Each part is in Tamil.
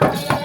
இந்த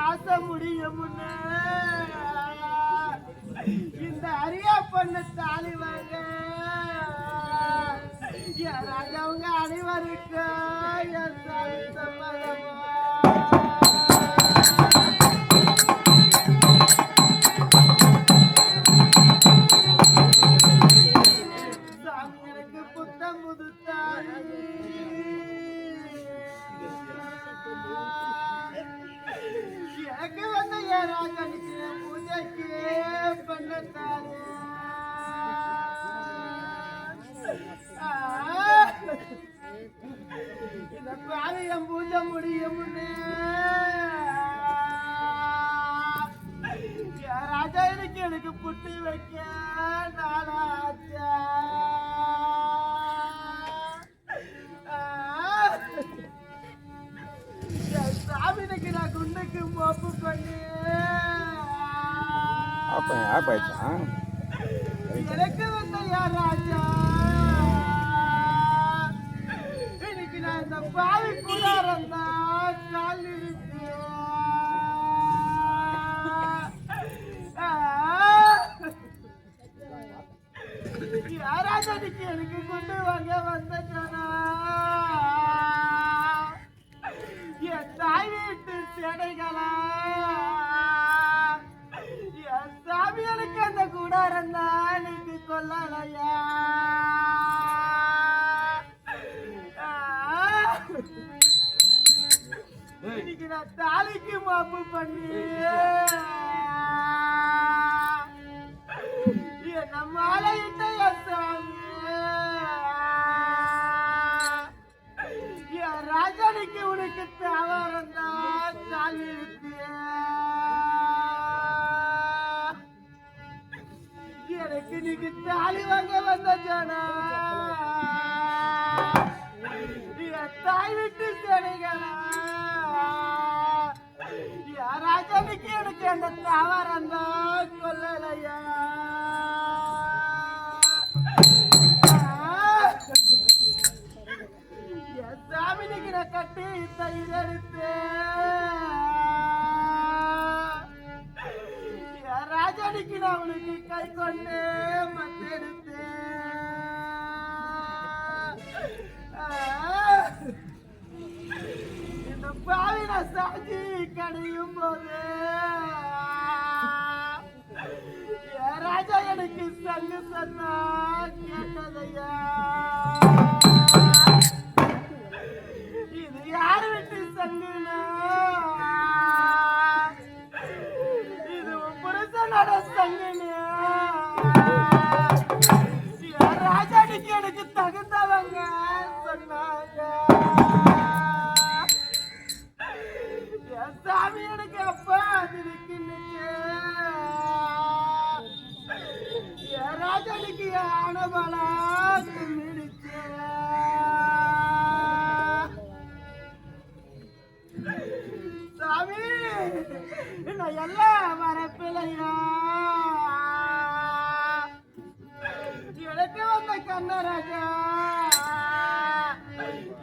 ஆசை முடியும் முன்னே. இந்த அரியா பொண்ணு தாலி வாங்க என் ராஜாவுங்க அனைவருக்கு என் தாலி சம்மதமா எனக்கு வந்து என் ராஜனுக்கு பூஜைக்கு பண்ணத்தாரு இந்த பாளையம் பூஜை முடியும் ராஜா எனக்கு எனக்கு புட்டு வைக்க நாளாச்சா. ஸ்டாப் யாராஜனுக்கு எனக்கு கொண்டு வாங்க வந்த இன்னைக்கு நான் தாலிக்கு மாப்பு பண்ணி. நம்ம மாலையிட்ட சாமி என் ராஜானிக்கு உனக்கு தேவாரம் தான் சாமி எனக்கு நீங்க தாலி வாங்க வந்த ஜனா. தாய் விட்டு சேனைகளா. அந்த தாவரம் தான் கொல்லலையா என் கட்டி தயிர் எடுத்து என் நான் உனக்கு கை கொண்டு மத்தெடுத்து. பாவின சாட்சி கடையும் போது. ராஜா எனக்கு சங்கு சொன்னா கேட்டதையா? இது யாரு விட்டு சங்குனா இது புருஷனோட சங்குனு என் ராஜாடிக்கு எனக்கு தகுந்த சாமி நான் எல்லாம் வரப்பில்லையா எனக்கு வந்த கண்ணராஜா.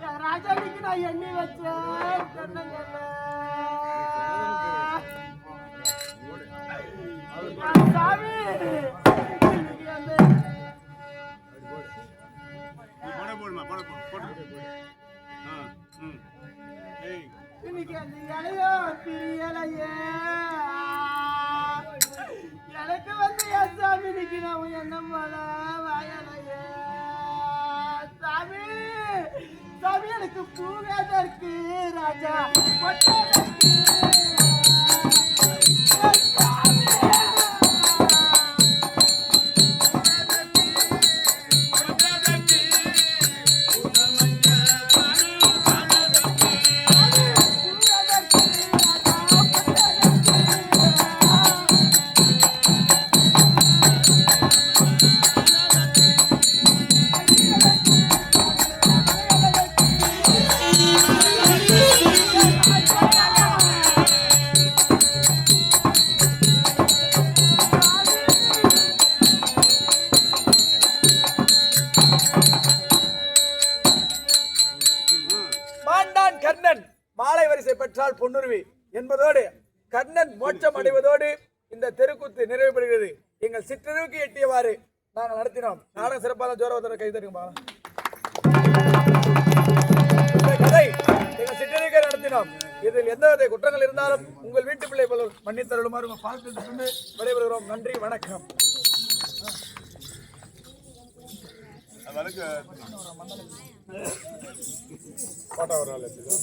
ராஜா ராஜாவுக்கு நான் எண்ணி வச்சேன். இன்னைக்கு அந்த இலையோ பிரியலையே எனக்கு வந்து என் சாமி இன்னைக்கு நான் என்ன போல வாயலையே சாமி சாமி எனக்கு பூகாத இருக்கு ராஜா பொட்டதற்கு கர்ணன். மாலை வரிசை பெற்றால் பொன்னுருவி என்பதோடு கர்ணன் மோட்சம் அடைவதோடு இந்த தெருக்கூத்து நிறைவு பெறுகிறது எங்கள் சிற்றறிவுக்கு எட்டியவாறு நாங்கள் நடத்தினோம். நாடகம் சிறப்பாக ஜோரவத்தோட கை தருங்க இந்த கதை எங்கள் சிற்றறிவுக்கு நடத்தினோம். இதில் எந்தவித குற்றங்கள் இருந்தாலும் உங்கள் வீட்டு பிள்ளை மன்னித்தருளுமாறு உங்கள் பார்த்து விடைபெறுகிறோம். நன்றி வணக்கம். வழக்கு போட்டோ ஒரு ஆள் எடுத்துக்கோ.